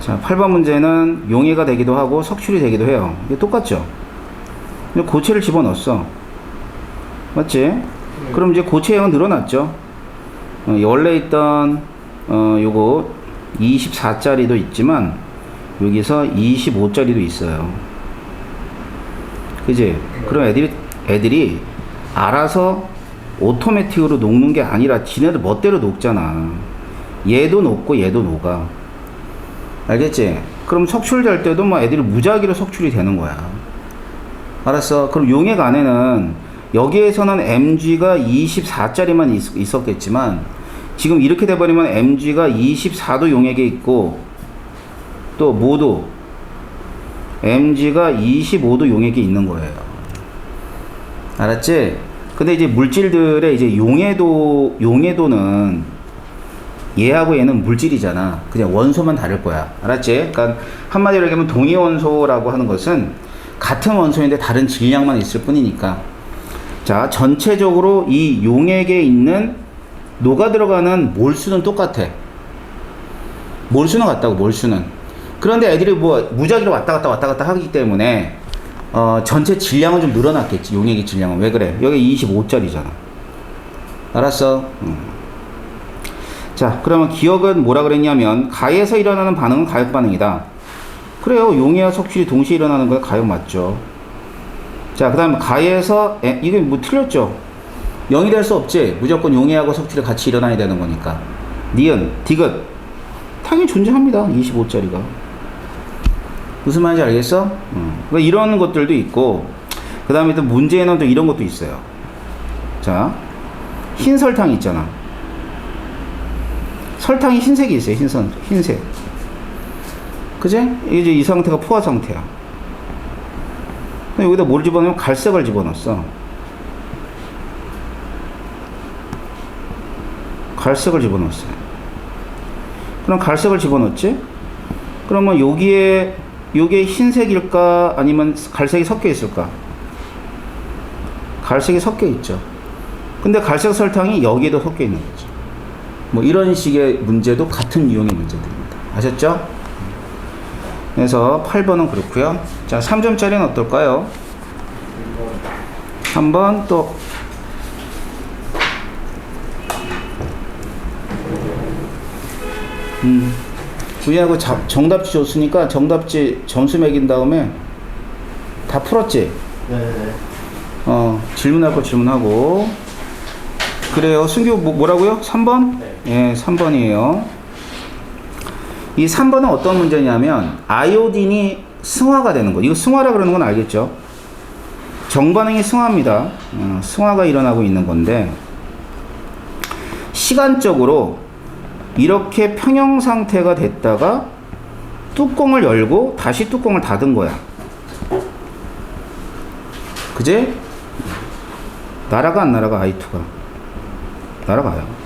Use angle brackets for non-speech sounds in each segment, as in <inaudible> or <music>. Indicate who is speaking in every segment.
Speaker 1: 자, 8번 문제는 용해가 되기도 하고 석출이 되기도 해요. 이게 똑같죠? 근데 고체를 집어넣었어. 맞지? 그럼 이제 고체형은 늘어났죠? 어, 원래 있던, 어, 요거 24짜리도 있지만, 여기서 25짜리도 있어요. 그지? 그럼 애들이, 애들이 알아서 오토매틱으로 녹는 게 아니라 지네들 멋대로 녹잖아. 얘도 녹고 얘도 녹아. 알겠지? 그럼 석출될 때도 뭐 애들이 무작위로 석출이 되는 거야. 알았어. 그럼 용액 안에는 여기에서는 mg가 24짜리만 있, 있었겠지만 지금 이렇게 돼버리면 mg가 24도 용액에 있고 또 모두 mg가 25도 용액에 있는 거예요. 알았지? 근데 이제 물질들의 이제 용해도 용해도는 얘하고 얘는 물질이잖아. 그냥 원소만 다를 거야. 알았지? 그러니까 한마디로 얘기하면 동위 원소라고 하는 것은 같은 원소인데 다른 질량만 있을 뿐이니까. 자, 전체적으로 이 용액에 있는 녹아 들어가는 몰수는 똑같아. 몰수는 같다고 몰수는. 그런데 애들이 뭐 무작위로 왔다 갔다 왔다 갔다 하기 때문에 어, 전체 질량은 좀 늘어났겠지. 용액의 질량은 왜 그래? 여기 25짜리잖아. 알았어? 음. 자, 그러면 기억은 뭐라 그랬냐면 가에서 일어나는 반응은 가역 반응이다. 그래요. 용해와 석출이 동시에 일어나는 거야 가역 맞죠. 자, 그다음 가에서 에, 이게 뭐 틀렸죠. 0이 될 수 없지. 무조건 용해하고 석출이 같이 일어나야 되는 거니까. 니은, 디귿 당연히 존재합니다. 25짜리가. 무슨 말인지 알겠어? 음. 그러니까 이런 것들도 있고 그 다음에 또 문제에는 또 이런 것도 있어요. 자, 흰 설탕 있잖아. 설탕이 흰색이 있어요. 흰선, 흰색. 그제? 이제 이 상태가 포화 상태야. 여기다 뭘 집어넣으면 갈색을 집어넣었어. 갈색을 집어넣었어요. 그럼 갈색을 집어넣었지? 그러면 여기에 요게 흰색일까 아니면 갈색이 섞여 있을까? 갈색이 섞여 있죠. 근데 갈색 설탕이 여기에도 섞여 있는 거죠. 뭐 이런 식의 문제도 같은 유형의 문제들입니다. 아셨죠? 그래서 8번은 그렇고요. 자, 3점짜리는 어떨까요? 한번 또 음. 우리하고 자- 정답지 줬으니까 정답지 점수 매긴 다음에 다 풀었지?
Speaker 2: 네네.
Speaker 1: 어, 질문할 거 질문하고. 그래요. 승규 뭐, 뭐라고요? 3번?
Speaker 2: 네.
Speaker 1: 예, 3번이에요. 이 3번은 어떤 문제냐면 아이오딘이 승화가 되는 거. 이거 승화라 그러는 건 알겠죠? 정반응이 승화입니다. 어, 승화가 일어나고 있는 건데 시간적으로 이렇게 평형 상태가 됐다가 뚜껑을 열고 다시 뚜껑을 닫은 거야. 그제? 날아가 안 날아가 I2가 날아가요.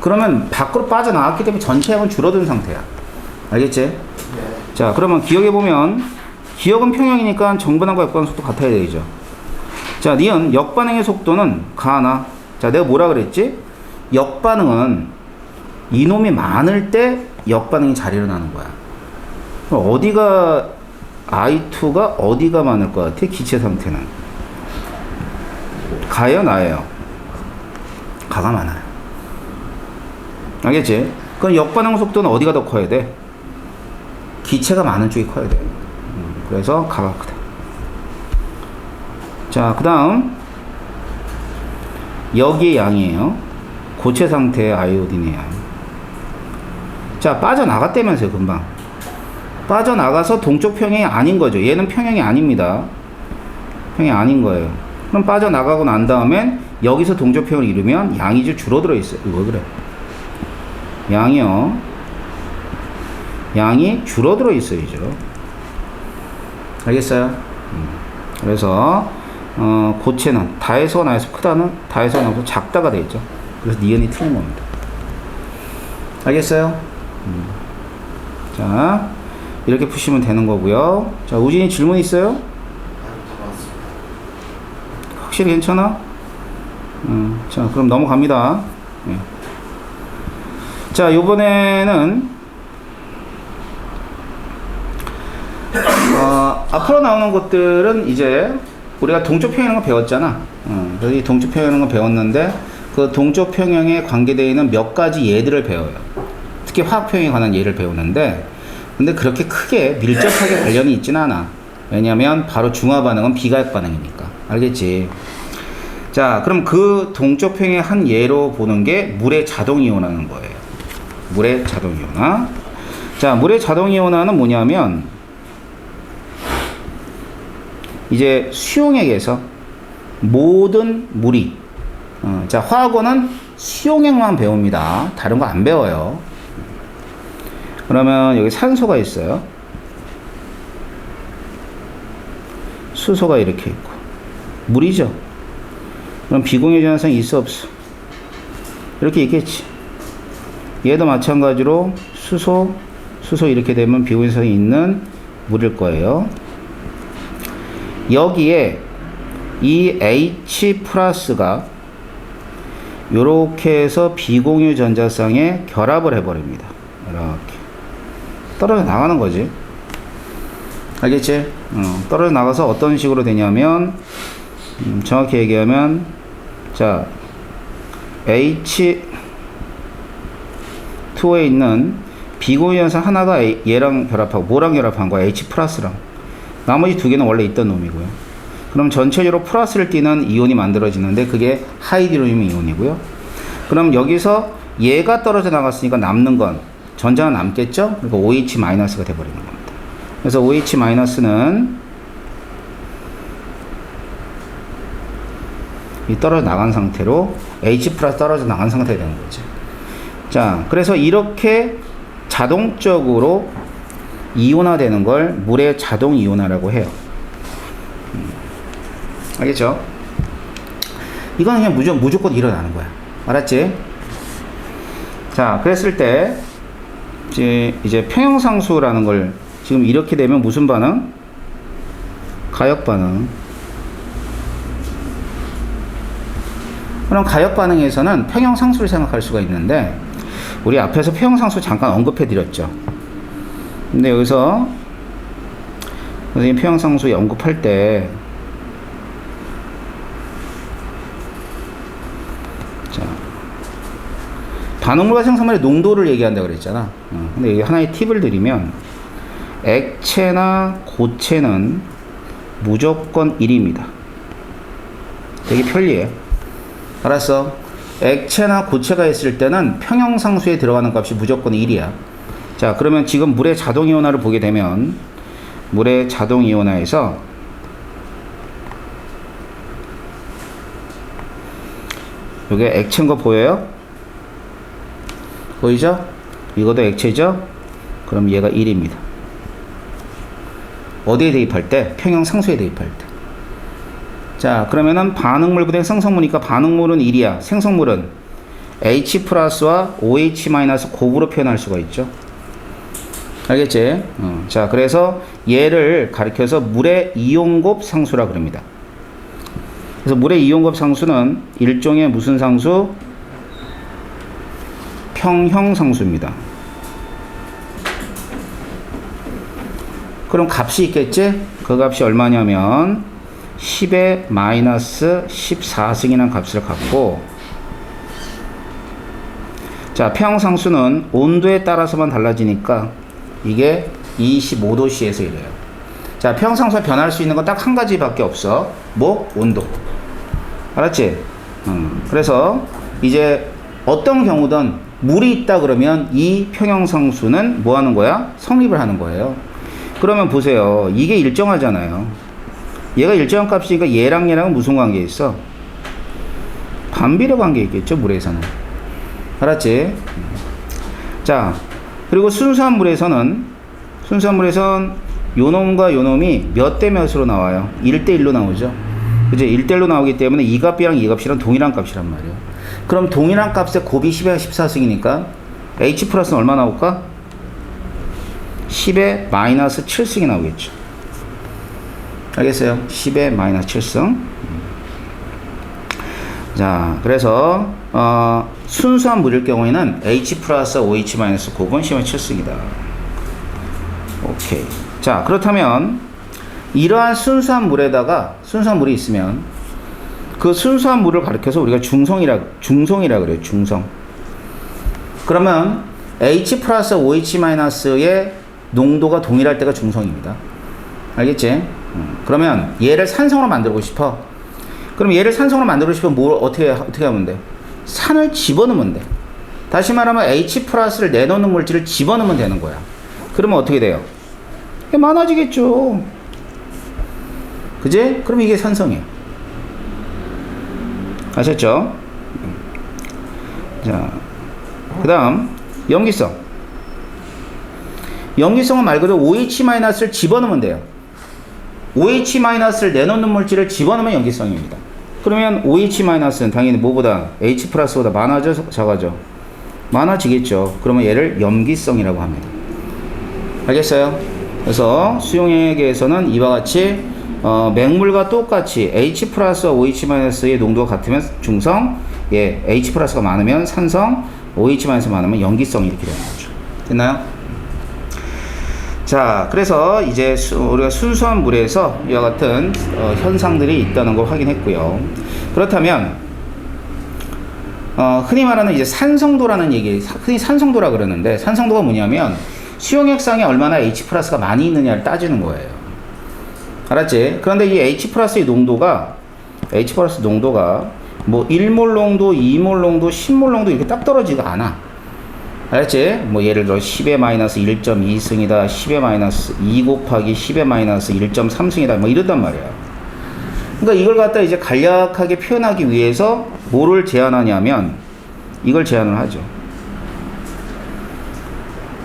Speaker 1: 그러면 밖으로 빠져나왔기 때문에 전체 양은 줄어든 상태야. 알겠지?
Speaker 2: 네.
Speaker 1: 자, 그러면 기억해 보면 기억은 평형이니까 정반응과 역반응 속도 같아야 되죠. 자, 니은 역반응의 속도는 가나. 자, 내가 뭐라 그랬지? 역반응은 이놈이 많을 때 역반응이 잘 일어나는 거야. 어디가 I2가 어디가 많을 것 같아? 기체 상태는 가요, 나예요. 가가 많아요. 알겠지? 그럼 역반응 속도는 어디가 더 커야 돼? 기체가 많은 쪽이 커야 돼. 음, 그래서 가가 크다. 자, 그 다음 여기에 양이에요. 고체 상태의 아이오딘의 양. 자, 빠져나갔다면서요, 금방. 빠져나가서 동쪽 평형이 아닌 거죠. 얘는 평형이 아닙니다. 평형이 아닌 거예요. 그럼 빠져나가고 난 다음엔 여기서 동쪽 평형을 이루면 양이 좀 줄어들어 있어요. 이거 왜 그래? 양이요. 양이 줄어들어 있어야죠. 알겠어요? 음. 그래서 어, 고체는 다에서 나에서 크다는 다에서 나에서 작다가 되겠죠. 그래서 니은이 틀린 겁니다. 알겠어요? 음. 자, 이렇게 푸시면 되는 거고요. 자, 우진이 질문 있어요? 확실히 괜찮아? 음, 자, 그럼 넘어갑니다. 예. 자, 요번에는 어, 앞으로 나오는 것들은 이제 우리가 평형이라는 거 배웠잖아. 어, 그래서 이 평형이라는 거 배웠는데 그 동쪽 평형에 관계되어 있는 몇 가지 예들을 배워요. 특히 화학 평형에 관한 예를 배우는데 근데 그렇게 크게 밀접하게 관련이 있지는 않아. 왜냐하면 바로 중화 반응은 비가역 반응이니까. 알겠지? 자, 그럼 그 동쪽 평의 한 예로 보는 게 물의 자동 이온화는 거예요. 물의 자동 이온화. 자, 물의 자동 이온화는 뭐냐면 이제 수용액에서 모든 물이 어, 자 화학원은 수용액만 배웁니다. 다른 거 안 배워요. 그러면 여기 산소가 있어요. 수소가 이렇게 있고 물이죠. 그럼 비공유 전화성이 있어 없어? 이렇게 있겠지. 얘도 마찬가지로 수소, 수소 이렇게 되면 비공유성이 있는 물일 거예요. 여기에 이 H 플러스가 이렇게 해서 비공유 전자쌍에 결합을 해버립니다. 이렇게 떨어져 나가는 거지. 알겠지? 어, 떨어져 나가서 어떤 식으로 되냐면 음, 정확히 얘기하면 자 H 2에 있는 비공유 현상 하나가 얘랑 결합하고 뭐랑 결합한 거야? H 플러스랑 나머지 두 개는 원래 있던 놈이고요. 그럼 전체적으로 플러스를 띠는 이온이 만들어지는데 그게 하이드로늄 이온이고요. 그럼 여기서 얘가 떨어져 나갔으니까 남는 건 전자가 남겠죠? 그러니까 OH 마이너스가 돼버리는 겁니다. 그래서 OH 마이너스는 이 떨어져 나간 상태로 H 플러스 떨어져 나간 상태가 되는 거죠. 자, 그래서 이렇게 자동적으로 이온화되는 걸 물의 자동 이온화라고 해요. 음, 알겠죠? 이건 그냥 무조건, 무조건 일어나는 거야. 알았지? 자, 그랬을 때, 이제, 이제 평형상수라는 걸 지금 이렇게 되면 무슨 반응? 가역 반응. 그럼 가역 반응에서는 평형 상수를 생각할 수가 있는데, 우리 앞에서 평형상수 잠깐 언급해 드렸죠. 근데 여기서 선생님 평형상수 언급할 때 자, 반응물과 생성물의 농도를 얘기한다 그랬잖아. 어, 근데 여기 하나의 팁을 드리면 액체나 고체는 무조건 1입니다. 되게 편리해. 알았어. 액체나 고체가 있을 때는 평형상수에 들어가는 값이 무조건 1이야. 자, 그러면 지금 물의 자동 이온화를 보게 되면 물의 자동 이온화에서 이게 액체인 거 보여요? 보이죠? 이것도 액체죠? 그럼 얘가 1입니다. 어디에 대입할 때? 평형 상수에 대입할 때. 자, 그러면은 반응물보다 생성물이니까 반응물은 1이야. 생성물은 H 플러스와 OH 마이너스 곱으로 표현할 수가 있죠. 알겠지? 어, 자, 그래서 얘를 가리켜서 물의 이온곱 상수라 그럽니다. 그래서 물의 이온곱 상수는 일종의 무슨 상수? 평형 상수입니다. 그럼 값이 있겠지? 그 값이 얼마냐면 10의 마이너스 14승이라는 값을 갖고 자, 평형상수는 온도에 따라서만 달라지니까 이게 25도씨에서 이래요. 자, 평형상수가 변할 수 있는 건 딱 한 가지밖에 없어. 뭐? 온도. 알았지? 음, 그래서 이제 어떤 경우든 물이 있다 그러면 이 평형상수는 뭐 하는 거야? 성립을 하는 거예요. 그러면 보세요. 이게 일정하잖아요. 얘가 일정한 값이니까 얘랑 얘랑은 무슨 관계 있어? 반비례 관계 있겠죠, 물에서는. 알았지? 자, 그리고 순수한 물에서는, 순수한 물에선 요 놈과 요 놈이 몇 대 몇으로 나와요? 1대1로 나오죠? 그죠? 1대1로 나오기 때문에 이 값이랑 이 값이랑 동일한 값이란 말이에요. 그럼 동일한 값에 곱이 10에 14승이니까 H 플러스는 얼마 나올까? 10에 마이너스 7승이 나오겠죠. 알겠어요? 10에 마이너스 7승. 자, 그래서 어, 순수한 물일 경우에는 H 플러스 OH 마이너스 곱은 10의 7승이다. 오케이. 자, 그렇다면 이러한 순수한 물에다가 순수한 물이 있으면 그 순수한 물을 가리켜서 우리가 중성이라 중성이라 그래요. 중성. 그러면 H 플러스 OH 마이너스의 농도가 동일할 때가 중성입니다. 알겠지? 음, 그러면 얘를 산성으로 만들고 싶어. 그럼 얘를 산성으로 만들고 싶으면 뭘 어떻게 어떻게 하면 돼? 산을 집어넣으면 돼. 다시 말하면 H 플러스를 내놓는 물질을 집어넣으면 되는 거야. 그러면 어떻게 돼요? 많아지겠죠. 그지? 그럼 이게 산성이에요. 아셨죠? 자, 그 다음, 염기성. 염기성은 말 그대로 OH-를 집어넣으면 돼요. OH-를 내놓는 물질을 집어넣으면 염기성입니다. 그러면 OH-는 당연히 뭐보다 H 플러스보다 많아져, 작아져? 많아지겠죠. 그러면 얘를 염기성이라고 합니다. 알겠어요? 그래서 수용액에서는 이와 같이 어, 맹물과 똑같이 H 플러스 OH-의 농도가 같으면 중성, 예, H 플러스가 많으면 산성, OH- 많으면 염기성 이렇게 되는 거죠. 됐나요? 자, 그래서 이제 수, 우리가 순수한 물에서 이와 같은 어, 현상들이 있다는 걸 확인했고요. 그렇다면 어, 흔히 말하는 이제 산성도라는 얘기, 흔히 산성도라 그러는데 산성도가 뭐냐면 수용액상에 얼마나 H 플러스가 많이 있느냐를 따지는 거예요. 알았지? 그런데 이 H 플러스의 농도가 H 플러스 농도가 뭐 1몰 농도, 2몰 농도, 10몰 농도 이렇게 딱 떨어지가 않아. 알았지? 뭐 예를 들어 10의 마이너스 1.2승이다, 10의 마이너스 2 곱하기 10의 마이너스 1.3승이다, 뭐 이런단 말이야. 그러니까 이걸 갖다 이제 간략하게 표현하기 위해서 뭐를 제한하냐면 이걸 제한을 하죠.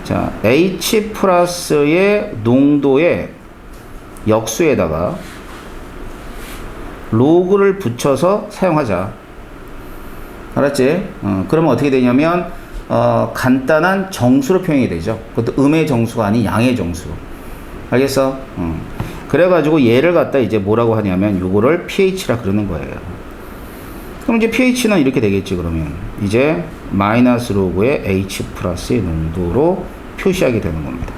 Speaker 1: 자, H 플러스의 농도의 역수에다가 로그를 붙여서 사용하자. 알았지? 어, 그러면 어떻게 되냐면 어, 간단한 정수로 표현이 되죠. 그것도 음의 정수가 아닌 양의 정수. 알겠어? 어. 그래가지고 얘를 갖다 이제 뭐라고 하냐면 요거를 pH라 그러는 거예요. 그럼 이제 pH는 이렇게 되겠지 그러면 이제 마이너스 로그의 H 플러스의 농도로 표시하게 되는 겁니다.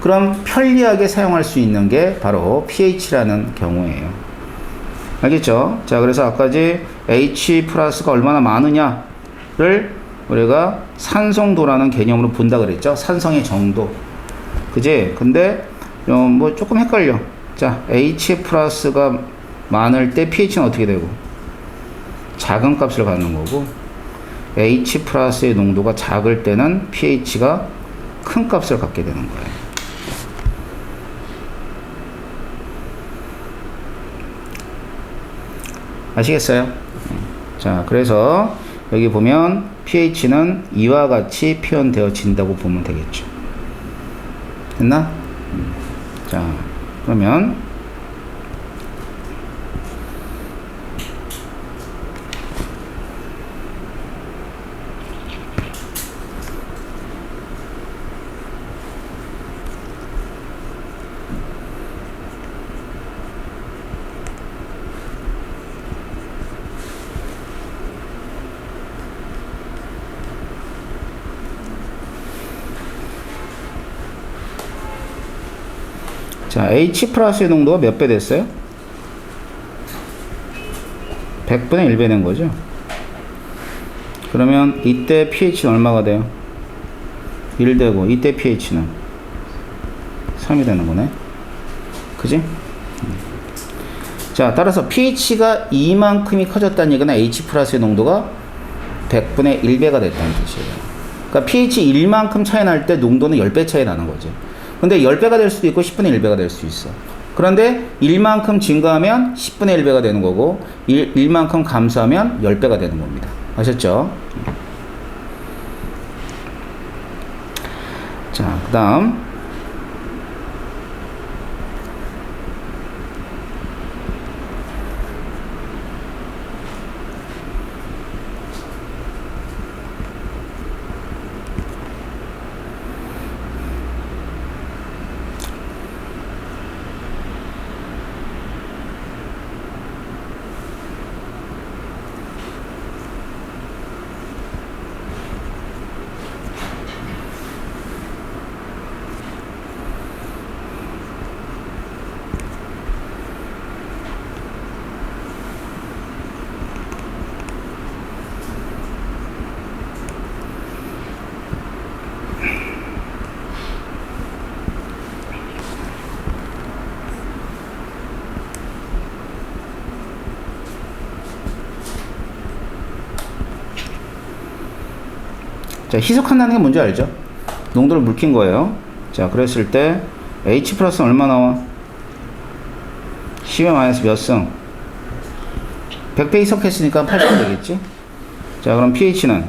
Speaker 1: 그럼 편리하게 사용할 수 있는 게 바로 pH라는 경우예요. 알겠죠? 자, 그래서 아까지 H 플러스가 얼마나 많으냐 를 우리가 산성도라는 개념으로 본다 그랬죠? 산성의 정도. 그지? 근데 어, 뭐 조금 헷갈려. 자, H 플러스가 많을 때 pH는 어떻게 되고? 작은 값을 갖는 거고, H 플러스의 농도가 작을 때는 pH가 큰 값을 갖게 되는 거예요. 아시겠어요? 자, 그래서 여기 보면 pH는 이와 같이 표현되어진다고 보면 되겠죠. 됐나? 음. 자, 그러면 자, H 플러스의 농도가 몇 배 됐어요? 100분의 1배 된 거죠? 그러면 이때 pH는 얼마가 돼요? 1 되고 이때 pH는 3이 되는 거네. 그지? 음. 자, 따라서 pH가 이만큼이 커졌다는 얘기는 H 플러스의 농도가 100분의 1배가 됐다는 뜻이에요. 그러니까 pH 1만큼 차이 날 때 농도는 10배 차이 나는 거죠. 근데 10배가 될 수도 있고 10분의 1배가 될 수 있어. 그런데 1만큼 증가하면 10분의 1배가 되는 거고 1, 1만큼 감소하면 10배가 되는 겁니다. 아셨죠? 자, 그 다음 자, 희석한다는 게 뭔지 알죠? 농도를 물킨 거예요. 자, 그랬을 때 H 플러스는 얼마 나와? 10의 마이너스 몇 승? 100배 희석했으니까 8승 되겠지? 자, 그럼 pH는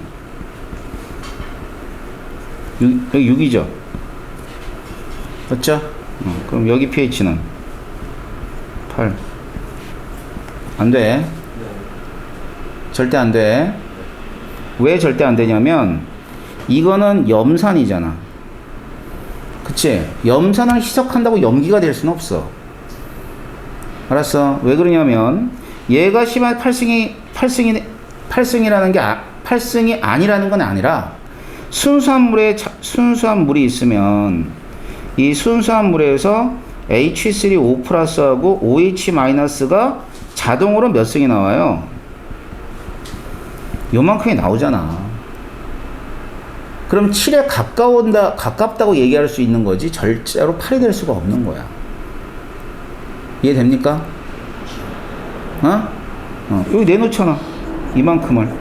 Speaker 1: 6, 여기 6이죠? 맞죠? 어, 그럼 여기 pH는 8. 안 돼.
Speaker 2: 네.
Speaker 1: 절대 안 돼. 왜 절대 안 되냐면 이거는 염산이잖아. 그치? 염산을 희석한다고 염기가 될 수는 없어. 알았어? 왜 그러냐면 얘가 심한 8승이 8승이 8승이라는 게 아, 8승이 아니라는 건 아니라 순수한 물에 자- 순수한 물이 있으면 이 순수한 물에서 H3O 플러스하고 OH 마이너스가 자동으로 몇 승이 나와요? 요만큼이 나오잖아. 그럼 7에 가까운다, 가깝다고 얘기할 수 있는 거지, 절대로 8이 될 수가 없는 거야. 이해됩니까? 어? 어, 여기 내놓잖아. 이만큼을.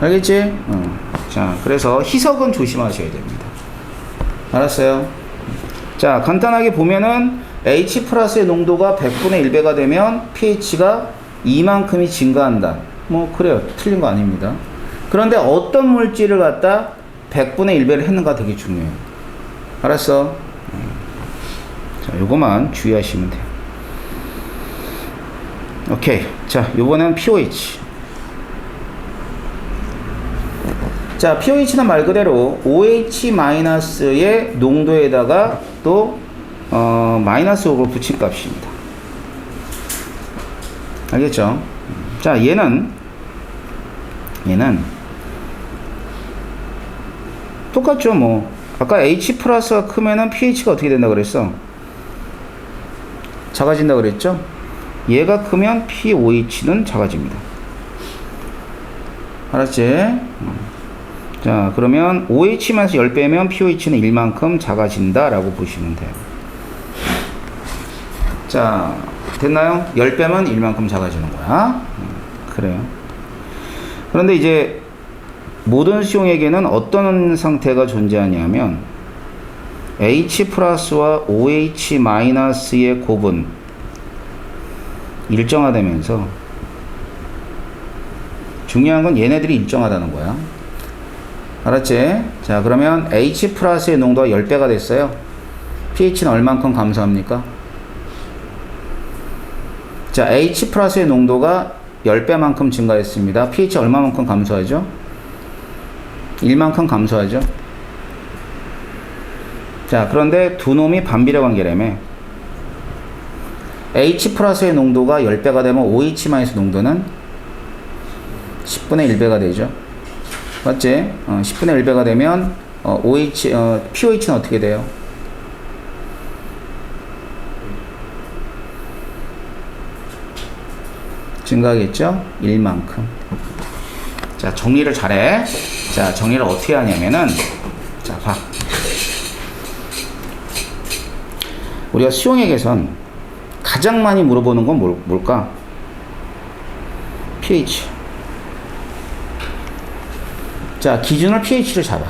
Speaker 1: 알겠지? 어. 자, 그래서 희석은 조심하셔야 됩니다. 알았어요? 자, 간단하게 보면은 H 플러스의 농도가 100분의 1배가 되면 pH가 이만큼이 증가한다. 뭐, 그래요. 틀린 거 아닙니다. 그런데 어떤 물질을 갖다 100분의 1배를 했는가 되게 중요해요. 알았어? 음. 자, 요거만 주의하시면 돼요. 오케이. 자, 요번엔 pOH. 자, pOH는 말 그대로 OH-의 농도에다가 또 어, 마이너스 5를 붙인 값입니다. 알겠죠? 자, 얘는 얘는 똑같죠, 뭐. 아까 H 플러스가 크면은 pH가 어떻게 된다 그랬어? 작아진다 그랬죠? 얘가 크면 pOH는 작아집니다. 알았지? 음. 자, 그러면 OH만서 10배면 pOH는 1만큼 작아진다라고 보시면 돼요. 자, 됐나요? 10배면 1만큼 작아지는 거야. 음, 그래요. 그런데 이제 모든 수용에게는 어떤 상태가 존재하냐면 H 플러스와 OH 마이너스의 곱은 일정하다면서 중요한 건 얘네들이 일정하다는 거야. 알았지? 자, 그러면 H 플러스의 농도가 10배가 됐어요. pH는 얼만큼 감소합니까? 자, H 플러스의 농도가 10배만큼 증가했습니다. pH 얼마만큼 감소하죠? 1만큼 감소하죠? 자, 그런데 두 놈이 반비례 관계라며. H 플러스의 농도가 10배가 되면 OH 마이너스 농도는 10분의 1배가 되죠. 맞지? 어, 10분의 1배가 되면 어, OH, 어, pOH는 어떻게 돼요? 증가하겠죠? 1만큼. 자, 정리를 잘해. 자, 정리를 어떻게 하냐면은, 자, 봐. 우리가 수용액에선 가장 많이 물어보는 건 뭘, 뭘까? pH. 자, 기준을 pH를 잡아.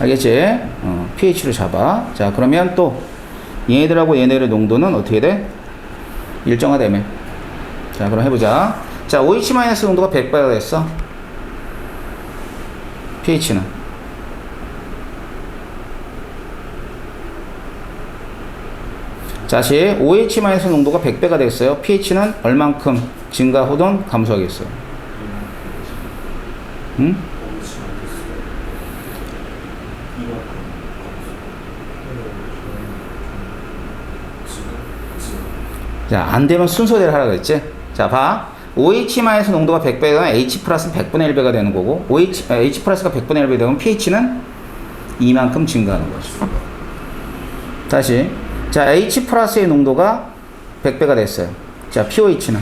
Speaker 1: 알겠지? 어, pH를 잡아. 자, 그러면 또 얘네들하고 얘네들의 농도는 어떻게 돼? 일정하다며. 자, 그럼 해보자. 자, OH 농도가 100배가 됐어. pH는 다시 OH 농도가 100배가 됐어요. pH는 얼만큼 증가 혹은 감소하겠어요? 응? 자, 안 되면 순서대로 하라 그랬지? 자, 봐. OH 농도가 100배가 되면 H 플러스는 100분의 1배가 되는 거고, OH, 아, H 플러스가 100분의 1배 되면 pH는 이만큼 증가하는 거죠. 다시. 자, H 플러스의 농도가 100배가 됐어요. 자, pOH는?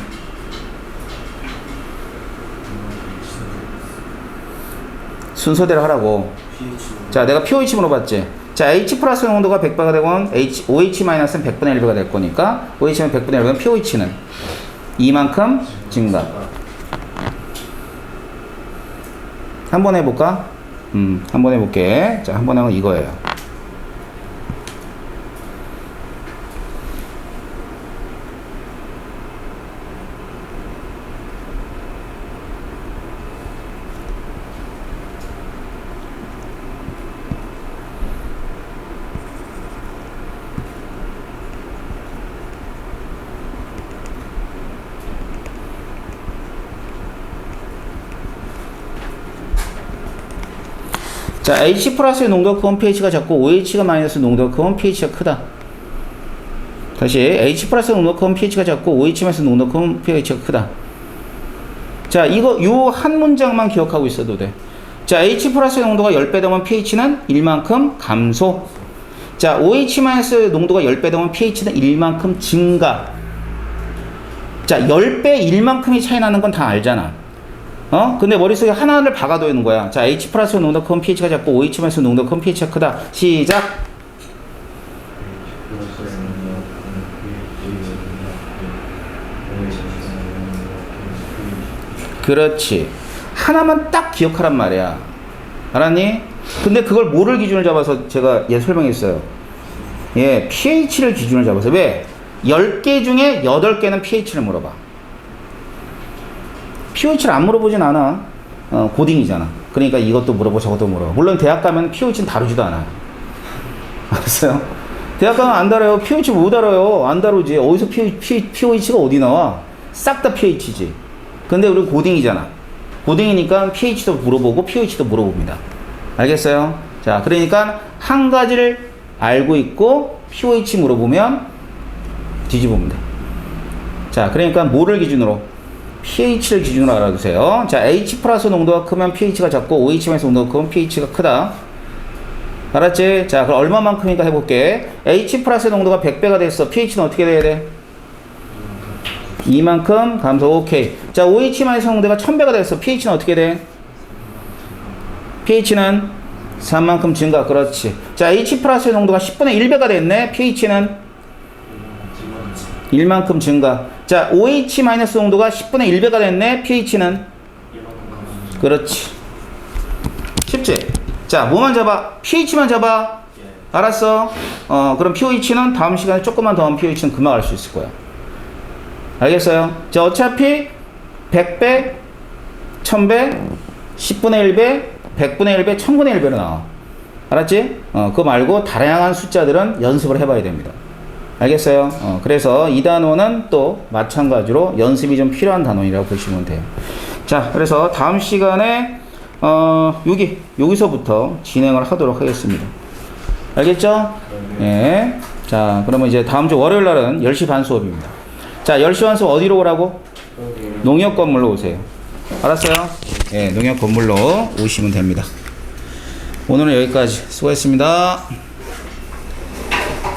Speaker 1: 순서대로 하라고. 자, 내가 pOH 물어봤지. 자, H 플러스 농도가 100배가 되면 OH 마이너스는 100분의 1배가 될 거니까 OH는 100분의 1배면 pOH는 이만큼 증가. 한번 해볼까? 음, 한번 해볼게. 자, 한번 하면 이거예요. 자, H 플러스의 농도가 크면 pH가 작고 OH가 마이너스 농도가 크면 pH가 크다. 다시 H 플러스 농도가 크면 pH가 작고 OH 마이너스 농도가 크면 pH가 크다. 자, 이거 요 한 문장만 기억하고 있어도 돼. 자, H 플러스 농도가 10배 되면 pH는 1만큼 감소. 자, OH 마이너스 농도가 10배 되면 pH는 1만큼 증가. 자, 10배 1만큼이 차이 나는 건 다 알잖아. 어? 근데 머릿속에 하나를 박아둬 있는 거야. 자, H 플러스 농도 큰 pH가 작고 OH 마이너스 농도 큰 pH가 크다. 시작. 그렇지. 하나만 딱 기억하란 말이야. 알았니? 근데 그걸 뭐를 기준을 잡아서 제가 얘 설명했어요. 예, pH를 기준을 잡아서. 왜? 10개 중에 8개는 pH를 물어봐. pH를 안 물어보진 않아. 어, 고딩이잖아. 그러니까 이것도 물어보고 저것도 물어봐. 물론 대학 가면 pH는 다루지도 않아요. <laughs> 알았어요? 대학 가면 안 다뤄요. pH 못 다뤄요. 안 다루지. 어디서 pH, pH가 어디 나와? 싹 다 pH지. 근데 우리 고딩이잖아. 고딩이니까 pH도 물어보고 pH도 물어봅니다. 알겠어요? 자, 그러니까 한 가지를 알고 있고 pH 물어보면 돼. 자, 그러니까 뭐를 기준으로? pH를 기준으로 알아두세요. 자, H 플러스 농도가 크면 pH가 작고 OH 마이너스 농도가 크면 pH가 크다. 알았지? 자, 그럼 얼마만큼인가 해볼게. H 플러스 농도가 100배가 됐어. pH는 어떻게 돼야 돼? 이만큼 감소. 오케이. 자, OH 마이너스 농도가 1000배가 됐어. pH는 어떻게 돼? pH는 3만큼 증가. 그렇지. 자, H 플러스 농도가 10분의 1배가 됐네. pH는 1만큼 증가. 자, OH 농도가 10분의 1배가 됐네. pH는 그렇지. 쉽지? 자, 뭐만 잡아? pH만 잡아. 알았어? 어, 그럼 pH는 다음 시간에 조금만 더 하면 pH는 금방 알 수 있을 거야. 알겠어요? 자, 어차피 100배, 1000배, 10분의 1배, 100분의 1배, 1000분의 1배로 나와. 알았지? 어, 그거 말고 다양한 숫자들은 연습을 해봐야 됩니다. 알겠어요? 어, 그래서 이 단어는 또 마찬가지로 연습이 좀 필요한 단어이라고 보시면 돼요. 자, 그래서 다음 시간에 어, 여기 여기서부터 진행을 하도록 하겠습니다. 알겠죠? 예. 자, 그러면 이제 다음 주 월요일 날은 10시 반 수업입니다. 자, 10시 반 수업 어디로 오라고? 농협 건물로 오세요. 알았어요? 예, 농협 건물로 오시면 됩니다. 오늘은 여기까지 수고했습니다.